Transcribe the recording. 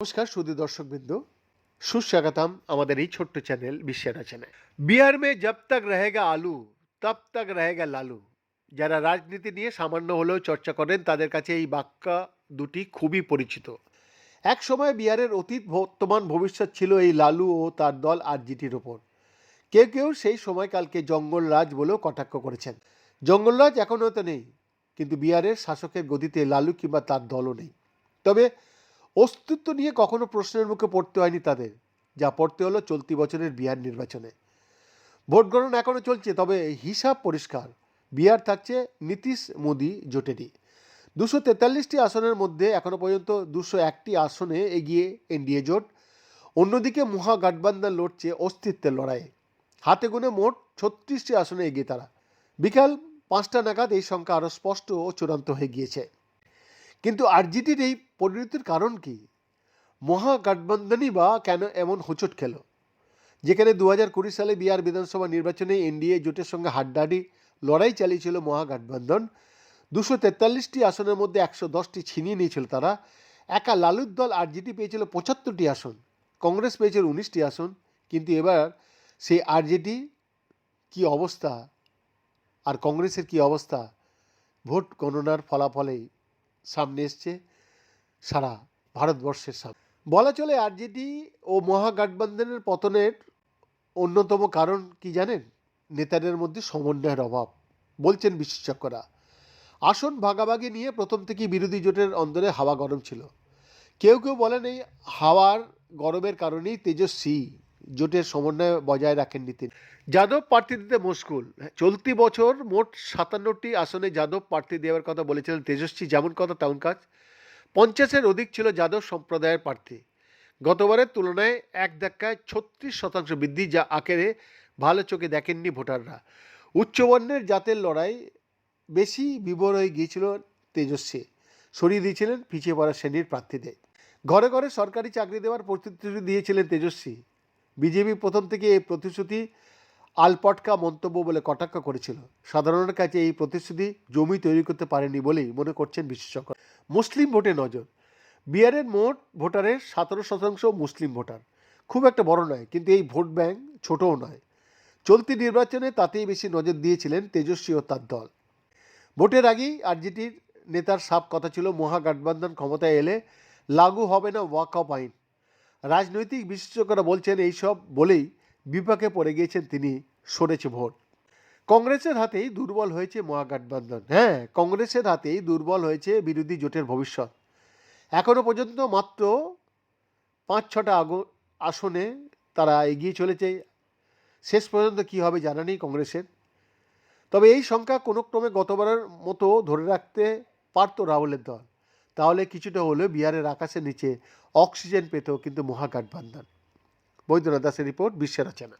নমস্কার সুদী দর্শকবৃন্দ। সুস্বাগতম আমাদের এই ছোট্ট চ্যানেল বিশ্বের চ্যানেল বিহার মে জব তক রহেগা আলু, তব তক রহেগা লালু। যারা রাজনীতি নিয়ে সামান্য হলেও চর্চা করেন, তাদের কাছে এই বাক্য দুটি খুবই পরিচিত। এক সময় বিহারের অতীত বর্তমান ভবিষ্যৎ ছিল এই লালু ও তার দল আরজিটির ওপর। কেউ কেউ সেই সময়কালকে জঙ্গলরাজ বলেও কটাক্ষ করেছেন। জঙ্গলরাজ এখনও তো নেই। কিন্তু বিহারের শাসকের গদিতে লালু কিংবা তার দলও নেই। তবে অস্তিত্ব নিয়ে কখনো প্রশ্নের মুখে পড়তে হয়নি তাদের, যা পড়তে হলো চলতি বছরের বিহার নির্বাচনে। ভোট গণনা এখনও চলছে, তবে হিসাব পরিষ্কার। বিহার থাকছে নীতিশ মোদি জোটেরই। দুশো তেতাল্লিশটি আসনের মধ্যে এখনও পর্যন্ত দুশো একটি আসনে এগিয়ে এনডিএ জোট। অন্যদিকে মহাগঠবন্ধন লড়ছে অস্তিত্বের লড়াইয়ে। হাতে গুনে মোট ছত্রিশটি আসনে এগিয়ে তারা। বিকাল পাঁচটা নাগাদ এই সংখ্যা আরও স্পষ্ট ও চূড়ান্ত হয়ে গিয়েছে। কিন্তু আরজিটির এই পরিণতির কারণ কি? মহাগঠবন্ধনই বা কেন এমন হোঁচট খেল? যেখানে দু হাজার কুড়ি সালে বিহার বিধানসভা নির্বাচনে এনডিএ জোটের সঙ্গে হাড্ডাহাড্ডি লড়াই চালিয়েছিল মহাগঠবন্ধন দুশো তেতাল্লিশটি আসনের মধ্যে একশো দশটি ছিনিয়ে নিয়েছিল তারা। একা লালুর দল আরজিটি পেয়েছিল পঁচাত্তরটি আসন, কংগ্রেস পেয়েছিল উনিশটি আসন। কিন্তু এবার সেই আরজেডি কি অবস্থা? আর কংগ্রেসের কি অবস্থা? ভোট গণনার ফলাফলেই সামনে এসছে সারা ভারতবর্ষের সামনে। বলা চলে আরজেডি ও মহাগঠবন্ধনের পতনের অন্যতম কারণ কি জানেন? নেতাদের মধ্যে সমন্বয়ের অভাব, বলছেন বিশেষজ্ঞরা। আসন ভাগাভাগি নিয়ে প্রথম থেকেই বিরোধী জোটের অন্দরে হাওয়া গরম ছিল। কেউ কেউ বলেন এই হাওয়ার গরমের কারণেই তেজস্বী। জোটের সমন্বয় বজায় রাখেননি তিনি। যাদব প্রার্থী দিতে মুশকুল। চলতি বছর মোট সাতান্নটি আসনে যাদব প্রার্থী দেওয়ার কথা বলেছিলেন তেজস্বী, যেমন কথা তেমন কাজ। পঞ্চাশের অধিক ছিল যাদব সম্প্রদায়ের প্রার্থী। গতবারের তুলনায় এক ধাক্কায় ছত্রিশ শতাংশ বৃদ্ধি, যা আকেরে ভালো চোখে দেখেননি ভোটাররা। উচ্চবর্ণের জাতের লড়াই বেশি বিবর হয়ে গিয়েছিল তেজস্বী। সরিয়ে দিয়েছিলেন পিছিয়ে পড়া শ্রেণির প্রার্থীদের। ঘরে ঘরে সরকারি চাকরি দেওয়ার প্রতিশ্রুতি দিয়েছিলেন তেজস্বী। বিজেপি প্রথম থেকে এই প্রতিশ্রুতি আলপটকা মন্তব্য বলে কটাক্ষ করেছিল। সাধারণের কাছে এই প্রতিশ্রুতি জমি তৈরি করতে পারেনি বলেই মনে করছেন বিশেষজ্ঞ মুসলিম ভোটে নজর। বিহারের মোট ভোটারের সতেরো শতাংশ মুসলিম ভোটার। খুব একটা বড় নয়, কিন্তু এই ভোট ব্যাংক ছোটও নয়। চলতি নির্বাচনে তাতেই বেশি নজর দিয়েছিলেন তেজস্বী ও তার দল। ভোটের আগেই আরজিটির নেতার সাপ কথা ছিল মহাগঠবন্ধন ক্ষমতায় এলে লাগু হবে না ওয়াকআপ আইন। রাজনৈতিক বিশেষজ্ঞরা বলছেন এইসব বলেই বিপাকে পড়ে গিয়েছেন তিনি সরেছে ভোট। কংগ্রেসের হাতেই দুর্বল হয়েছে মহাগঠবন্ধন। হ্যাঁ কংগ্রেসের হাতেই দুর্বল হয়েছে বিরোধী জোটের ভবিষ্যৎ। এখনও পর্যন্ত মাত্র পাঁচ ছটা আগ আসনে তারা এগিয়ে চলেছে। শেষ পর্যন্ত কী হবে জানা নেই কংগ্রেসের। তবে এই সংখ্যা কোনো ক্রমে গতবারের মতো ধরে রাখতে পারত রাহুলের দল। তাহলে কিছুটা হলেও বিহারের আকাশের নিচে অক্সিজেন পেত কিন্তু মহাকাঠবান্ধন বৈদ্যনাথ দাসের রিপোর্ট, বিশ্বের রচনা